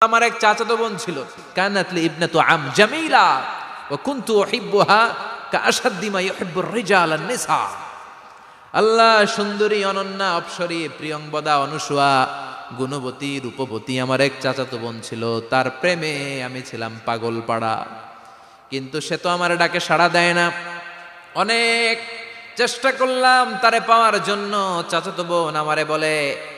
আমার এক চাচাতো বোন ছিল। কানাতলি ইবনাতু আম জামিলা, ওয়া কুনতু উহিব্বুহা কাআশাদ্দি মা ইউহিব্বুর রিজাল আন-নিসা আল্লাহ সুন্দরী, অনন্যা, অপসরী প্রিয়ংবদা অনুসুয়া, গুণবতী, রূপবতী আমার এক চাচাতো বোন ছিল। তার প্রেমে আমি ছিলাম পাগল পাড়া কিন্তু সে তো আমার ডাকে সাড়া দেয় না। অনেক চেষ্টা করলাম তারে পাওয়ার জন্য। চাচাতো বোন আমারে বলে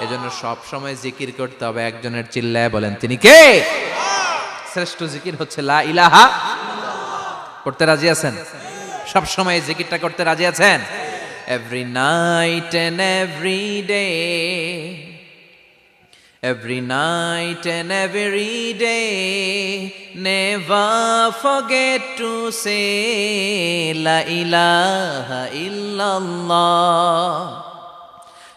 এজন্য সব সময় জিকির করতে হবে একজনের চিল্লায় বলেন তিনি কে? শ্রেষ্ঠ জিকির হচ্ছে লা ইলাহা করতে রাজি আছেন? সব সময় জিকিরটা করতে রাজি আছেন? Every night and every day Every night and every day, never forget to say La ilaha illallah.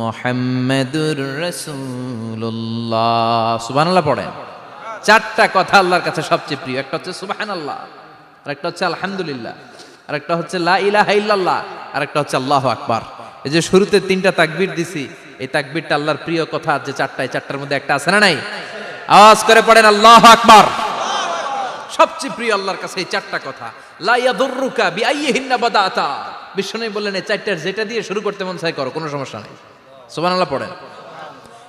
মোহাম্মদুর রসুল্লাহ সুবাহ পড়েন। চারটা কথা আল্লাহর কাছে সবচেয়ে প্রিয়। একটা হচ্ছে সুবাহান আল্লাহ আর একটা হচ্ছে আলহামদুলিল্লাহ আর একটা হচ্ছে লা ইলাহা ইল্লাল্লাহ আর একটা হচ্ছে আল্লাহ আকবর। এই যে শুরুতে তিনটা তাকবির দিছি, এই তাকবিরটা আল্লাহর প্রিয় কথা যে চারটায় চারটার মধ্যে একটা আছে না নাই? আওয়াজ করে পড়েন আল্লাহ আকবার। সবচেয়ে প্রিয় আল্লাহর কাছে এই চারটা কথা। লাইয়া দুর্রুকা বিআইহিন্না বাদাতা। বিষ্ণু বললেন, এই চারটার যেটা দিয়ে শুরু করতে মন চাই করো, কোনো সমস্যা নাই। সুবহানাল্লাহ পড়েন।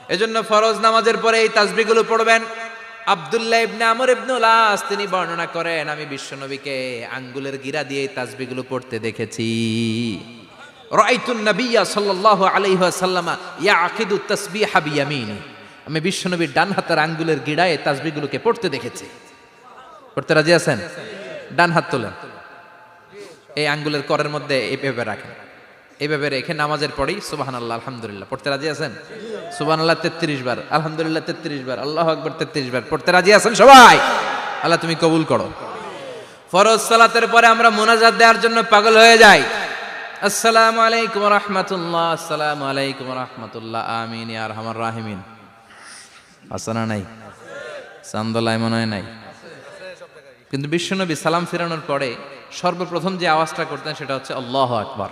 এজন্য ফরজ নামাজের পরে এই তাসবিহগুলো পড়বেন। আব্দুল্লাহ ইবনে আমর তিনি বর্ণনা করেন, আমি বিশ্বনবীকে আঙ্গুলের গিরা দিয়ে এই তাসবিহগুলো পড়তে দেখেছি। রাইতুন নবিয়া সাল্লাল্লাহু আলাইহি ওয়াসাল্লামা ইয়াকিদু তাসবিহা বিয়ামিনি। আমি বিশ্বনবীর ডান হাতের আঙ্গুলের গিড়ায় তাসবিহগুলোকে পড়তে দেখেছি। পড়তে রাজি আছেন? ডান হাত তোলেন। এই আঙ্গুলের করের মধ্যে এইভাবে রাখেন। এইভাবে রেখে নামাজের পরেই সুবাহান আল্লাহ আলহামদুলিল্লাহ। পড়তে রাজি আছেন? সুবাহান আল্লাহ তেত্রিশ বার। আলহামদুলিল্লাহ, তেত্রিশ বার। আল্লাহ আকবর, তেত্রিশ বার। পড়তে রাজি আছেন সবাই? আল্লাহ তুমি কবুল করো। ফরজ সালাতের পরে আমরা মোনাজাত দেওয়ার জন্য পাগল হয়ে যাই। আসসালামু আলাইকুম রহমতুল্লাহ, আসসালামু আলাইকুম রহমতুল্লাহ, আমিন আর রহমান। রাহিমিন আসানা নাই? চান্দলায় মনে হয় নাই। কিন্তু বিশ্বনবী সালাম ফেরানোর পরে সর্বপ্রথম যে আওয়াজটা করতেন সেটা হচ্ছে আল্লাহ আকবার।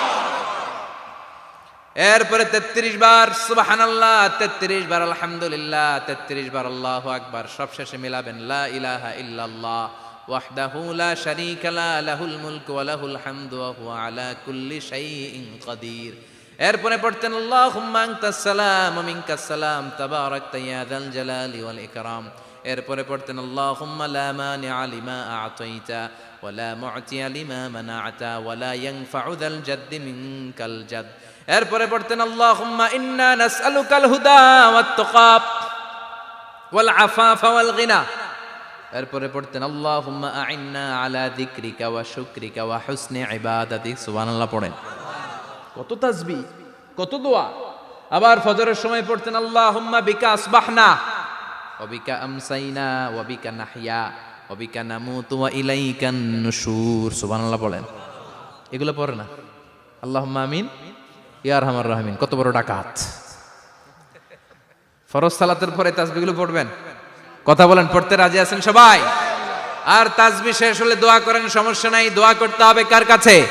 এরপরে তেত্রিশ বার, সুবহানাল্লাহ, তেত্রিশ বার, আলহামদুলিল্লাহ, তেত্রিশ বার, আল্লাহ আকবার সব শেষে মিলাবেন, লা ইলাহা ইল্লাল্লাহ লা শারীকা লা, লাহুল মুলকু ওয়া লাহুল হামদু, ওয়া হুয়া আলা কুল্লি শাইইন এরপরে পড়তেন, আল্লাহুম্মা আনতাস সালাম, ওয়া মিনকাস সালাম, তাবারাকতা ইয়া যাল জালালি ওয়াল ইকরাম। এরপরে পড়তেন, আল্লাহুম্মা লা মানিআ লিমা আ'তাইতা ওয়া লা মু'তিয়া লিমা মানা'তা ওয়া লা ইয়ানফা'ু যাল জাদ্দি মিনকাল জাদ। এরপরে পড়তেন, আল্লাহুম্মা ইন্না নাসআলুকাল হুদা ওয়াত তুকা ওয়াল আফাফা ওয়াল গিনা। এরপরে পড়তেন, আল্লাহুম্মা আ'ইন্না আলা যিকরিকা ওয়া শুকরিকা ওয়া হুসনি ইবাদাতিক সুবহানাল্লাহ পড়েন। কত তাসবি, কত দোয়া। আবার ফজরের সময় পড়তেন, আল্লাহুম্মা বিকা আসবাহনা। ওয়া বিকা আমসাইনা অবিকা নাহিয়া নাহইয়া ওয়া বিকা নামুতু ওয়া ইলাইকান নুশুর। সুবহানাল্লাহ বলেন। এগুলো পড়ে না? আল্লাহুম্মা আমিন। ইয়ার হামার রাহমিন। কত বড় ডাকাত। ফরজ সালাতের পরে তাসবিগুলো পড়বেন? কথা বলেন, পড়তে রাজি আছেন সবাই? আর তাসবি শেষ হলে দোয়া করেন, সমস্যা নাই, দোয়া করতে হবে কার কাছে?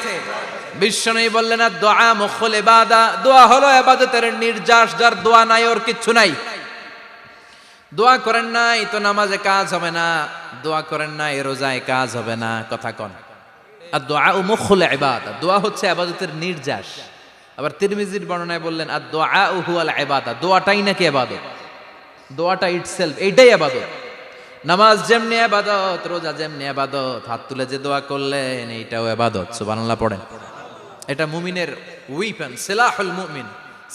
বিশ্বনবী বললেন আর দোয়া মুখল ইবাদা। দোয়া হলো ইবাদতের নির্যাস, যার দোয়া নাই, ওর কিচ্ছু নাই। দোয়া করেন না নাই তো নামাজে কাজ হবে না। দোয়া করেন না নাই, রোজায় কাজ হবে না, কথা কন। আর দোয়া ও মুখল ইবাদা, দোয়া হচ্ছে আবাদতের নির্যাস। আবার তিরমিজির বর্ণনায় বললেন আর দোয়া ও হুয়াল ইবাদা, দোয়াটাই নাকি ইবাদত? দোয়াটা ইটসেলফ এইটাই আবাদত নামাজ যেমনি আবাদত রোজা যেমনি আবাদত হাত তুলে যে দোয়া করলেন, এইটাও আবাদত সুবহানাল্লাহ পড়েন। এটা মুমিনের উইপেন সেলাহুল মুমিন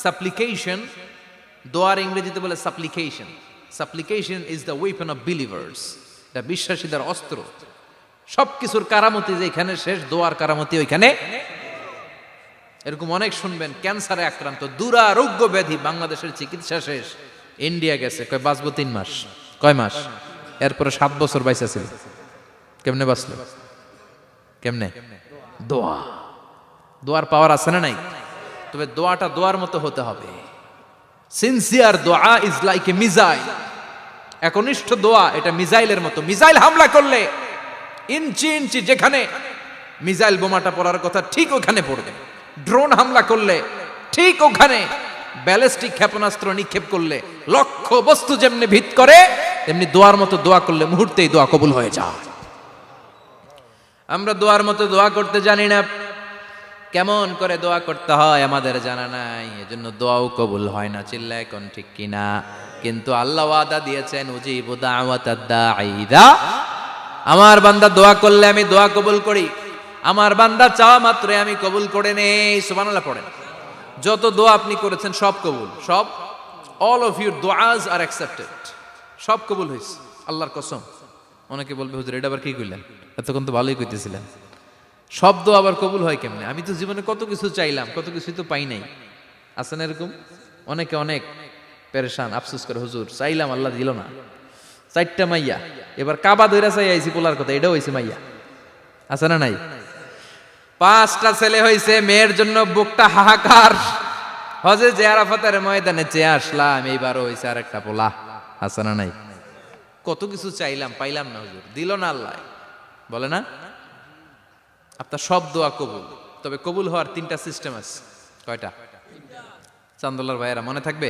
সাপ্লিকেশন দোয়ার ইংরেজিতে বলে supplication supplication is the weapon of believers এটা বিশ্বাসীদের অস্ত্র। সব কিছুর কারামতি যেখানে শেষ, দোয়ার কারামতি ওইখানে। এরকম অনেক শুনবেন, ক্যান্সারে আক্রান্ত, দুরারোগ্য ব্যাধি, বাংলাদেশের চিকিৎসা শেষ। ইন্ডিয়া গেছে, কয়, বাঁচবো তিন মাস। কয় মাস? এরপরে সাত বছর বাইসা ছিল। কেমনে বাঁচল? কেমনে? দোয়া। দোয়ার পাওয়ার আছে না নাই? তবে দোয়াটা দোয়ার মতো হতে হবে। সিনসিয়ার দোয়া ইজ লাইক এ মিজাইল একনিষ্ঠ দোয়া, এটা মিজাইলের মতো। মিজাইল হামলা করলে, ইঞ্চি ইঞ্চি যেখানে, মিজাইল বোমাটা পড়ার কথা ঠিক ওখানে পড়বে। ড্রোন হামলা করলে, ঠিক ওখানে, ব্যালিস্টিক ক্ষেপণাস্ত্র নিক্ষেপ করলে, লক্ষ বস্তু যেমনি ভিত করে, তেমনি দোয়ার মতো দোয়া করলে মুহূর্তেই দোয়া কবুল হয়ে যায়। আমরা দোয়ার মতো দোয়া করতে জানি না, কেমন করে দোয়া করতে হয় আমাদের জানা নাই, এজন্য দোয়াও কবুল হয় না চিল্লা এখন ঠিক কিনা। কিন্তু আল্লাহ ওয়াদা দিয়েছেন, উজিবু দাওয়াতাদ দাঈদা আমার বান্দা দোয়া করলে আমি দোয়া কবুল করি। আমার বান্দা চাওয়া মাত্রে আমি কবুল করে নেই। সুবহানাল্লাহ পড়েন। যত দোয়া আপনি করেছেন, সব কবুল। সব? অল অফ ইউর দোয়াজ আর অ্যাকসেপ্টেড সব কবুল হয়েছে। আল্লাহর কসম। অনেকে বলবে, হুজুর, এটা আবার কি কইলেন? এতক্ষণ তো ভালোই কইতেছিলেন। সব দোয়া আবার কবুল হয় কেমনে? আমি তো জীবনে কত কিছু চাইলাম, কত কিছু তো পাই নাই। আছেন এরকম? অনেকে অনেক। পেরেশান, আফসোস করে, হুজুর, চাইলাম আল্লাহ দিল না। চারটা মাইয়া। এবার কাবা দইরা চাই আইছি পোলার কথা, এটাও হয়েছে মাইয়া। আছে না নাই? পাঁচটা ছেলে হয়েছে মেয়ের জন্য বুকটা হাহাকার। হজে যে আরাফাতের ময়দানে চেয়ে আসলাম, এইবারও হয়েছে আর একটা পোলা। আছে না নাই? কত কিছু চাইলাম, পাইলাম না, হুজুর। দিল না আল্লাহ। বলে না? আপনার সব দোয়া কবুল। তবে কবুল হওয়ার তিনটা সিস্টেম আছে। কয়টা? চান্দোল্লার ভাইয়েরা, মনে থাকবে?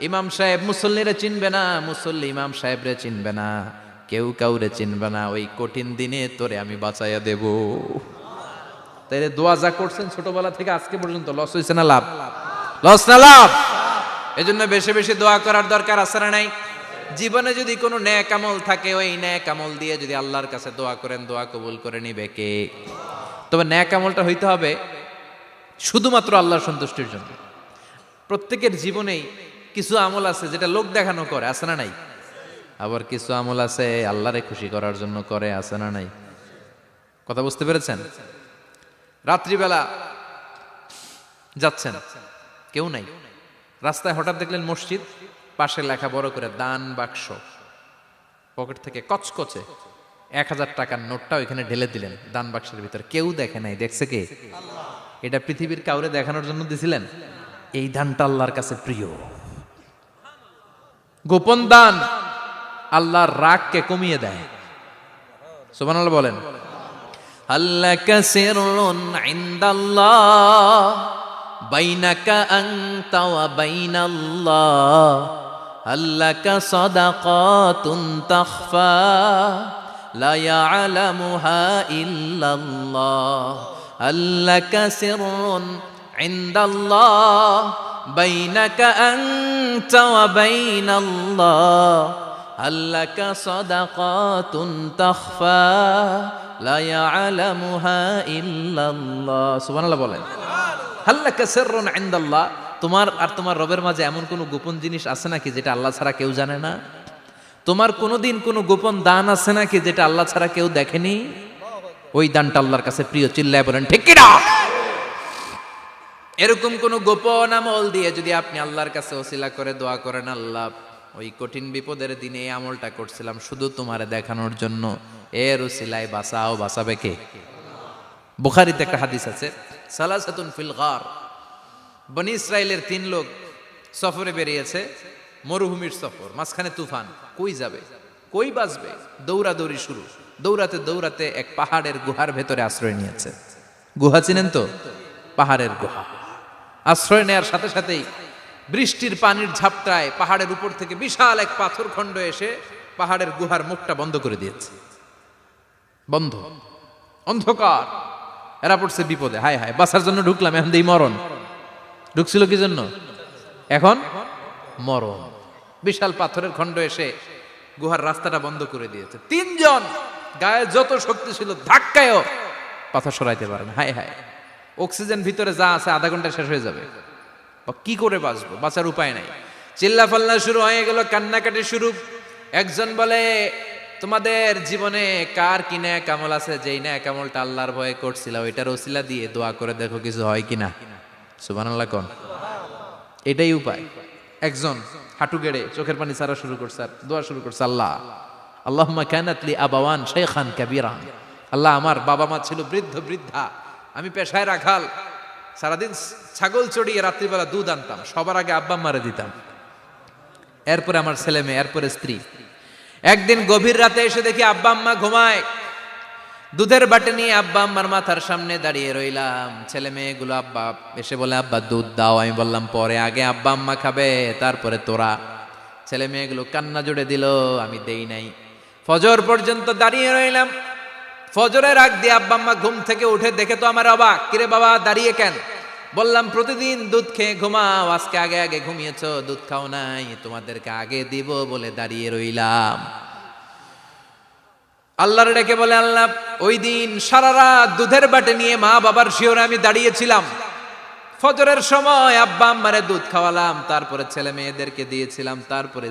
ইমাম সাহেব মুসল্লিরে চিনবে না, মুসল্লি ইমাম সাহেবরে চিনবে না। কেউ কাউরে চিনবে না, ওই কঠিন দিনে তোরে আমি বাঁচাইয়া দেব। তাইলে দোয়া যা করছেন ছোটবেলা থেকে আজকে পর্যন্ত, লস হয়েছে না লাভ? লস না লাভ? এজন্য বেশি বেশি দোয়া করার দরকার আছে না নাই? জীবনে যদি কোনো ন্যাক আমল থাকে, ওই ন্যাক আমল দিয়ে যদি আল্লাহর কাছে দোয়া করেন, দোয়া কবুল করে নিবে কে? তবে ন্যাক আমলটা হইতে হবে শুধুমাত্র আল্লাহর সন্তুষ্টির জন্য। প্রত্যেকের জীবনেই কিছু আমল আছে যেটা লোক দেখানো করে, আছে না নাই? আবার কিছু আমল আছে আল্লাহরে খুশি করার জন্য করে, আছে না নাই? কথা বুঝতে পেরেছেন? রাত্রিবেলা যাচ্ছেন, কেউ নাই। রাস্তায় হঠাৎ দেখলেন মসজিদ, পাশে লেখা বড় করে দান বাক্স। পকেট থেকে কচকচে এক হাজার টাকার নোটটা ওইখানে ঢেলে দিলেন, দান বাক্সের ভিতরে। কেউ দেখে নাই, দেখছে কে? এটা পৃথিবীর কাউরে দেখানোর জন্য দিছিলেন? এই দানটা আল্লাহর কাছে প্রিয়। গোপন দান আল্লাহর রাগকে কমিয়ে দেয়। সোমান বলেন। আল্লাহকে সেরুন ইন্দাল্লাহ, বাইনাকা আংতা ওয়া বাইনাল্লাহ আল্লাহকা সাদাকাতুন তাখফা, লা ইয়ালামুহা ইল্লাল্লাহ আল্লাহকা সেরুন ইন্দাল্লাহ বাইনাকা صدقات تخفى لا يعلمها إلا الله سبحان الله بولين هل لك سر عند الله তোমার আর তোমার রবের মাঝে এমন কোনো গোপন জিনিস আছে নাকি যেটা আল্লাহ ছাড়া কেউ জানে না? তোমার কোনো দিন কোনো গোপন দান আছে নাকি যেটা আল্লাহ ছাড়া কেউ দেখেনি? ওই দানটা আল্লাহর কাছে প্রিয়, চিল্লায় বলেন, ঠিক কিনা? এরকম কোন গোপন আমল দিয়ে যদি আপনি আল্লাহর কাছে ওসিলা করে, দোয়া করেন, আল্লাহ, ওই কঠিন বিপদের দিনে এই আমলটা করছিলাম, শুধু তোমারে দেখানোর জন্য। এর ওসিলায় বাঁচাও, বাঁচাবে কে? বুখারিতে একটা হাদিস আছে, সালাসাতুন ফিল গার। বনি ইসরায়েলের তিন লোক সফরে বেরিয়েছে, মরুভূমির সফর, মাঝখানে তুফান, কই যাবে? কই বাঁচবে? দৌড়াদৌড়ি শুরু। দৌড়াতে দৌড়াতে এক পাহাড়ের গুহার ভেতরে আশ্রয় নিয়েছে। গুহা চিনেন তো? পাহাড়ের গুহা। আশ্রয় নেয়ার সাথে সাথেই বৃষ্টির পানির ঝাপটায় পাহাড়ের উপর থেকে বিশাল এক পাথর খণ্ড এসে পাহাড়ের গুহার মুখটা বন্ধ করে দিয়েছে। বন্ধ। অন্ধকার। এরা পড়ছে বিপদে। হায় হায় বাসার জন্য ঢুকলাম, এখন দেই মরণ। ঢুকছিল কি জন্য? এখন মরণ। বিশাল পাথরের খণ্ড এসে গুহার রাস্তাটা বন্ধ করে দিয়েছে। তিনজন গায়ে যত শক্তি ছিল, ধাক্কায়ও পাথর সরাইতে পারে না হায় হায়। অক্সিজেন ভিতরে যা আছে আধা ঘণ্টা শেষ হয়ে যাবে। কি করে বাঁচবো? বাঁচার উপায় নাই। চিল্লা ফাল্লা শুরু হয়ে গেল, কান্নাকাটি শুরু। একজন বলে, তোমাদের জীবনে কার কি ন্যায় কামল আছে? যেই ন্যায় কামলটা আল্লাহর ভয়ে করছিল, ওইটার ওসিলা দিয়ে দোয়া করে দেখো কিছু হয় কিনা। সুবান আল্লাহ কন। এটাই উপায়। একজন হাঁটু গেড়ে চোখের পানি ছাড়া শুরু করছে দোয়া শুরু করছে, আল্লাহ আল্লাহ কানাতলি আবাওয়ান শেখান কাবিরান। আল্লাহ, আমার বাবা মা ছিল বৃদ্ধ বৃদ্ধা। আমি পেশায় রাখাল। সারাদিন ছাগল চড়িয়ে রাত্রিবেলা দুধ আনতাম, সবার আগে আব্বা মারে দিতাম। এরপরে আমার ছেলে মেয়ে, এরপরে স্ত্রী। একদিন গভীর রাতে এসে দেখি আব্বা আম্মা ঘুমায়। দুধের বাটে নিয়ে আব্বা আম্মার মাথার সামনে দাঁড়িয়ে রইলাম। ছেলে মেয়েগুলো আব্বা এসে বলে, আব্বা, দুধ দাও। আমি বললাম, পরে আগে আব্বা আম্মা খাবে, তারপরে তোরা। ছেলে মেয়েগুলো কান্না জুড়ে দিল, আমি দেই নাই। ফজর পর্যন্ত দাঁড়িয়ে রইলাম। ফজরের আগ দিয়ে আব্বা আম্মা ঘুম থেকে উঠে দেখে তো আমার অবাক, কিরে বাবা, দাঁড়িয়ে কেন? বললাম, প্রতিদিন দুধ খেয়ে ঘুমাও, আজকে আগে আগে ঘুমিয়েছো, দুধ খাও নাই, তোমাদেরকে আগে দিব বলে দাঁড়িয়ে রইলাম। আল্লাহর ডেকে বলে, আল্লাহ, ওই দিন সারা রাত দুধের বাটে নিয়ে মা বাবার শিওরে আমি দাঁড়িয়েছিলাম। ফজরের সময় আব্বা আম্মারে দুধ খাওয়ালাম, তারপরে ছেলে মেয়েদেরকে দিয়েছিলাম, তারপরে